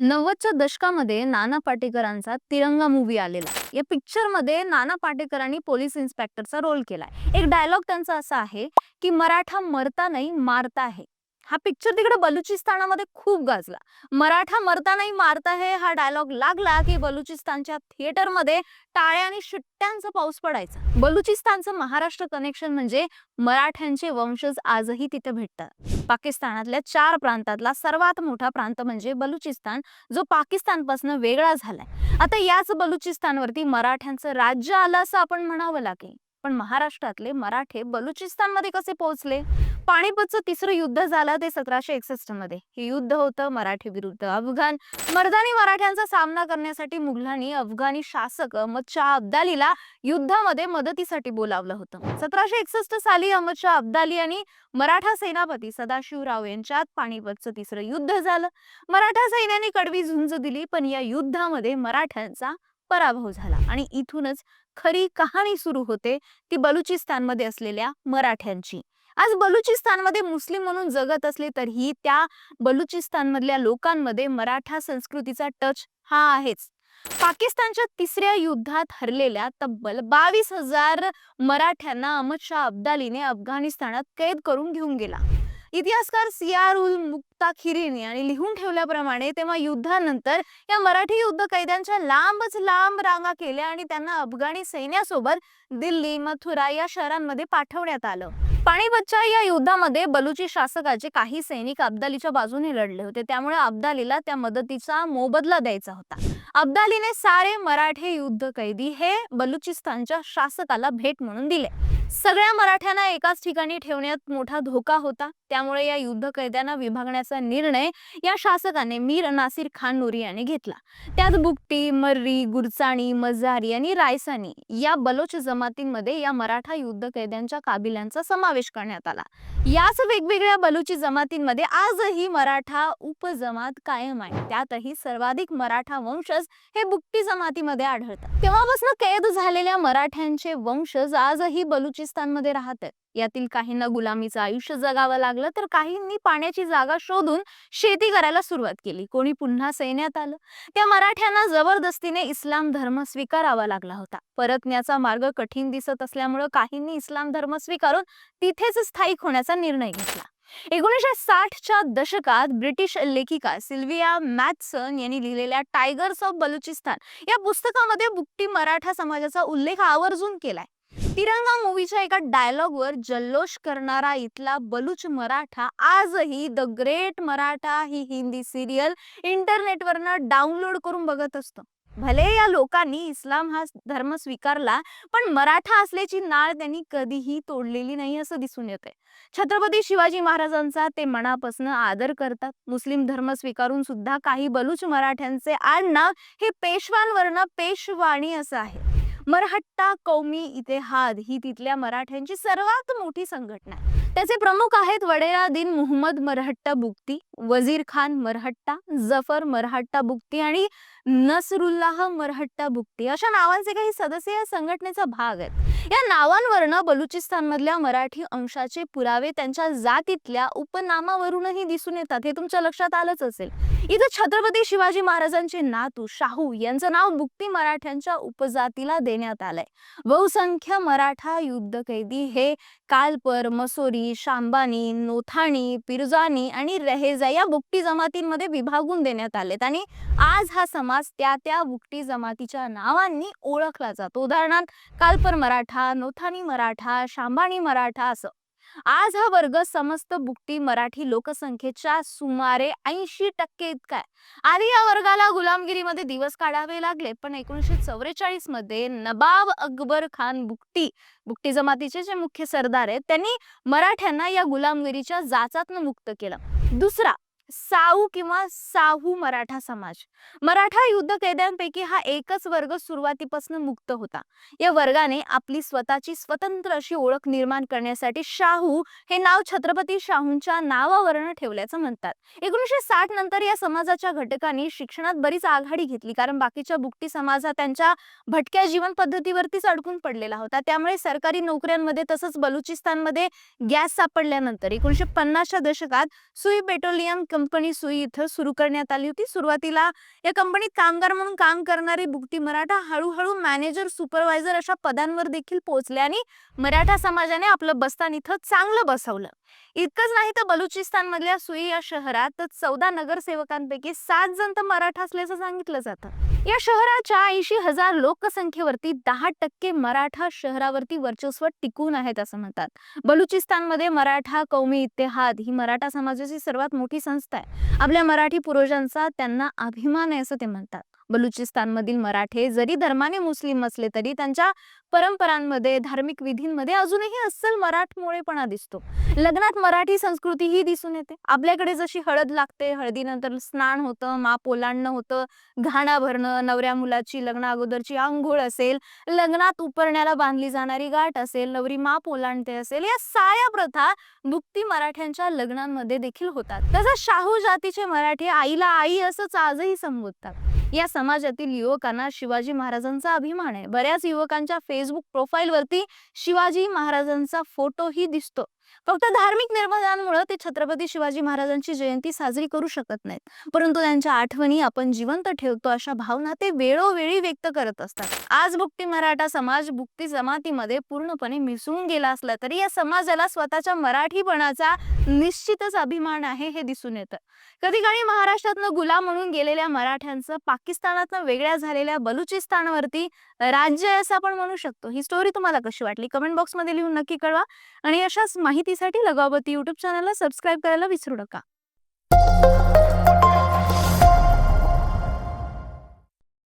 नव्वदच्या दशकामध्ये नाना पाटेकरांचा तिरंगा मूवी आलेला. या पिक्चरमध्ये नाना पाटेकरांनी पोलीस इन्स्पेक्टरचा रोल केलाय. एक डायलॉग त्यांचा असा आहे की मराठा मरता नाही मारता आहे. हा पिक्चर तिकडे बलुचिस्तानामध्ये खूप गाजला. मराठा मरता नाही मारता हे हा डायलॉग लागला की बलुचिस्तानच्या थिएटरमध्ये टाळ्या आणि शिट्ट्यांचा पाऊस पडायचा. बलुचिस्तानचं महाराष्ट्र कनेक्शन म्हणजे मराठ्यांचे वंशज आजही तिथे भेटतात. पाकिस्तानातल्या चार प्रांतातला सर्वात मोठा प्रांत म्हणजे बलुचिस्तान जो पाकिस्तानपासून वेगळा झालाय. आता याच बलुचिस्तानवरती मराठ्यांचं राज्य आलं असं आपण म्हणावं लागेल. पण महाराष्ट्रातले मराठे बलुचिस्तानमध्ये कसे पोहोचले? पाणीपतचं तिसरं युद्ध झालं ते सतराशे एकसष्टमध्ये. हे युद्ध होतं मराठी विरुद्ध अफगाण. मर्दानी मराठ्यांचा सामना करण्यासाठी मुघलांनी अफगाणी शासक अहमद शाह अब्दालीला युद्धामध्ये मदतीसाठी बोलावलं होतं. सतराशे एकसष्ट साली अहमद शाह अब्दाली आणि मराठा सेनापती सदाशिवराव यांच्यात पाणीपतचं तिसरं युद्ध झालं. मराठा सैन्याने कडवी झुंज दिली पण या युद्धामध्ये मराठ्यांचा पराभव झाला आणि इथूनच खरी कहाणी सुरू होते ती बलुचिस्तानमध्ये असलेल्या मराठ्यांची. आज बलुचिस्तानमध्ये मुस्लिम म्हणून जगत असले तरीही त्या बलुचिस्तानमधल्या लोकांमध्ये मराठा संस्कृतीचा टच हा आहेच. पाकिस्तानच्या तिसऱ्या युद्धात हरलेल्या तब्बल बावीस हजार मराठ्यांना अहमद शाह अब्दालीने अफगाणिस्तानात कैद करून घेऊन गेला. इतिहासकार सियार उल मुक्ताखिरीने आणि लिहून ठेवल्याप्रमाणे तेव्हा युद्धानंतर या मराठी युद्ध कैद्यांच्या लांबच लांब रांगा केल्या आणि त्यांना अफगाणी सैन्यासोबत दिल्ली मथुरा या शहरांमध्ये पाठवण्यात आलं. पाणीपतच्या या युद्धामध्ये बलुची शासकाचे काही सैनिक अब्दालीच्या बाजूने लढले होते. त्यामुळे अब्दालीला त्या मदतीचा मोबदला द्यायचा होता. अब्दालीने सारे मराठे युद्ध कैदी हे बलुचिस्तानच्या शासकाला भेट म्हणून दिले. सगळ्या मराठ्यांना एकाच ठिकाणी ठेवण्यात मोठा धोका होता. त्यामुळे या युद्ध कैद्यांना विभागण्याचा निर्णय या शासकाने मीर नासिर खान नुरी याने घेतला. त्यात बुकटी मर्री गुरचाणी मजारी आणि रायसानी या बलोच जमातींमध्ये या मराठा युद्ध कैद्यांच्या काबिल्यांचा समावेश करण्यात आला. याच वेगवेगळ्या बलुची जमातींमध्ये आजही मराठा उपजमात कायम आहे. त्यातही सर्वाधिक मराठा वंशज हे बुक्टी जमातीमध्ये आढळतात. तेव्हापासून कैद झालेल्या मराठ्यांचे वंशज आजही बलुचिस्तानमध्ये राहतात. यातील काहींना गुलामीचं आयुष्य जगावं लागलं तर काहींनी पाण्याची जागा शोधून शेती करायला सुरुवात केली. कोणी पुन्हा सैन्यात आलं? त्या मराठ्यांना जबरदस्तीने इस्लाम धर्म स्वीकारावा लागला होता. परतण्याचा मार्ग कठीण दिसत असल्यामुळं काहींनी इस्लाम धर्म स्वीकारून तिथेच स्थायिक होण्याचा निर्णय घेतला. एकोणीसशे साठच्या दशकात ब्रिटिश लेखिका सिल्विया मॅथसन यांनी लिहिलेल्या टायगर्स ऑफ बलुचिस्तान या पुस्तकामध्ये बुकटी मराठा समाजाचा उल्लेख आवर्जून केलाय. तिरंगा मूवीच्या एका डायलॉगवर जल्लोष करणारा इथला बलुच मराठा आजही द ग्रेट मराठा ही हिंदी सिरियल इंटरनेटवरनं डाउनलोड करून बघत असतो. भले या लोकांनी इस्लाम हा धर्म स्वीकारला पण मराठा असल्याची नाळ त्यांनी कधीही तोडलेली नाही असं दिसून येते छत्रपती शिवाजी महाराजांचा ते मनापासून आदर करतात. मुस्लिम धर्म स्वीकारून सुद्धा काही बलुच मराठ्यांचे आडनाव हे पेशवांवरनं पेशवाणी असं आहे. मरहट्टा कौमी इतिहाद ही तिथल्या मराठ्यांची सर्वात मोठी संघटना आहे. त्याचे प्रमुख आहेत वडेरा दिन मुहम्मद मरहट्टा बुक्ती वजीर खान मरहट्टा जफर मरहट्टा बुक्ती आणि नसरुल्लाह मरहट्टा बुक्ती अशा नावांचे काही सदस्य या संघटनेचा भाग आहेत. या नावांवरनं बलुचिस्तानमधल्या मराठी अंशाचे पुरावे त्यांच्या जातीतल्या उपनामावरूनही दिसून येतात हे तुमच्या लक्षात आलंच असेल. इथं छत्रपती शिवाजी महाराजांचे नातू शाहू यांचं नाव बुक्ती मराठ्यांच्या उपजातीला देण्यात आलंय. बहुसंख्य मराठा युद्ध कैदी हे कालपर मसोरी शांबानी नोथाणी पिरजानी आणि रहेजा या बुकटी जमातींमध्ये विभागून देण्यात आलेत आणि आज हा समाज त्या त्या बुकटी जमातीच्या नावांनी ओळखला जातो. उदाहरणार्थ कालपर मराठा मराठा नोथानी मराठा शांबाणी मराठा असं. आज हा वर्ग समस्त बुकटी मराठी लोकसंख्येच्या सुमारे ऐंशी टक्के इतका आहे. आधी या वर्गाला गुलामगिरीमध्ये दिवस काढावे लागले पण एकोणीसशे चौवेचाळीसमध्ये नबाब अकबर खान बुकटी बुकटी जमातीचे जे मुख्य सरदार आहेत त्यांनी मराठ्यांना या गुलामगिरीच्या जाचातनं मुक्त केलं. दुसरा साऊ किंवा साहू मराठा समाज. मराठा युद्ध कैद्यांपैकी हा एकच वर्ग सुरुवातीपासून मुक्त होता. या वर्गाने आपली स्वतःची स्वतंत्र अशी ओळख निर्माण करण्यासाठी शाहू हे नाव छत्रपती शाहूंच्या नावावरनं ठेवल्याचं म्हणतात. एकोणीसशे साठ नंतर या समाजाच्या घटकांनी शिक्षणात बरीच आघाडी घेतली कारण बाकीच्या बुकटी समाज हा त्यांच्या भटक्या जीवन पद्धतीवरतीच अडकून पडलेला होता. त्यामुळे सरकारी नोकऱ्यांमध्ये तसंच बलुचिस्तानमध्ये गॅस सापडल्यानंतर एकोणीसशे पन्नासच्या दशकात सुई पेट्रोलियम कंपनी सुई इथं सुरू करण्यात आली होती. सुरुवातीला या कंपनीत कामगार म्हणून काम करणारी बुकटी मराठा हळूहळू मॅनेजर सुपरवायझर अशा पदांवर देखील पोहोचले आणि मराठा समाजाने आपलं बस्तान इथं चांगलं बसवलं. इतकंच नाही तर बलुचिस्तान मधल्या सुई या शहरात चौदा नगरसेवकांपैकी सात जण तर मराठा असल्याचं सांगितलं जातं. या शहराच्या ऐंशी हजार लोकसंख्येवरती दहा टक्के मराठा शहरावरती वर्चस्व टिकून आहेत असं म्हणतात. बलुचिस्तानमध्ये मराठा कौमी इतिहाद ही मराठा समाजाची सर्वात मोठी संस्था आहे. आपल्या मराठी पूर्वजांचा त्यांना अभिमान आहे असं ते म्हणतात. बलुचिस्तानमधील मराठे जरी धर्माने मुस्लिम असले तरी त्यांच्या परंपरांमध्ये धार्मिक विधींमध्ये अजूनही अस्सल मराठमोळेपणा दिसतो. लग्नात मराठी संस्कृती ही दिसून येते. आपल्याकडे जशी हळद लागते हळदीनंतर स्नान होतं माप ओलांडणं होतं घाणा भरणं नवऱ्या मुलाची लग्ना अगोदरची आंघोळ असेल लग्नात उपरण्याला बांधली जाणारी गाठ असेल नवरी माप ओलांडते असेल या साऱ्या प्रथा भुक्ती मराठ्यांच्या लग्नांमध्ये देखील होतात. तसंच शाहू जातीचे मराठी आईला आई असंच आजही संबोधतात. या समाजातील युवकांना शिवाजी महाराजांचा अभिमान आहे. बऱ्याच युवकांच्या फेसबुक प्रोफाईल वरती शिवाजी महाराजांचा फोटोही दिसतो. फक्त धार्मिक निर्बंधांमुळे ते छत्रपती शिवाजी महाराजांची जयंती साजरी करू शकत नाहीत. परंतु त्यांच्या आठवणी आपण जिवंत ठेवतो अशा भावना ते वेळोवेळी व्यक्त करत असतात. आज बुक्ती मराठा समाज बुक्ती जमातीमध्ये पूर्णपणे मिसळून गेला असला तरी या समाजाला स्वतःच्या मराठीपणाचा निश्चितच अभिमान आहे हे दिसून येतं. कधी काळी महाराष्ट्रातनं गुलाम म्हणून गेलेल्या मराठ्यांचं पाकिस्तानातनं वेगळ्या झालेल्या बलुचिस्तानवरती राज्य असं आपण म्हणू शकतो. ही स्टोरी तुम्हाला कशी वाटली? कमेंट बॉक्समध्ये लिहून नक्की कळवा. आणि अशाच माहिती माहितीसाठी लगावती युट्यूब चॅनलला सबस्क्राईब करायला विसरू नका.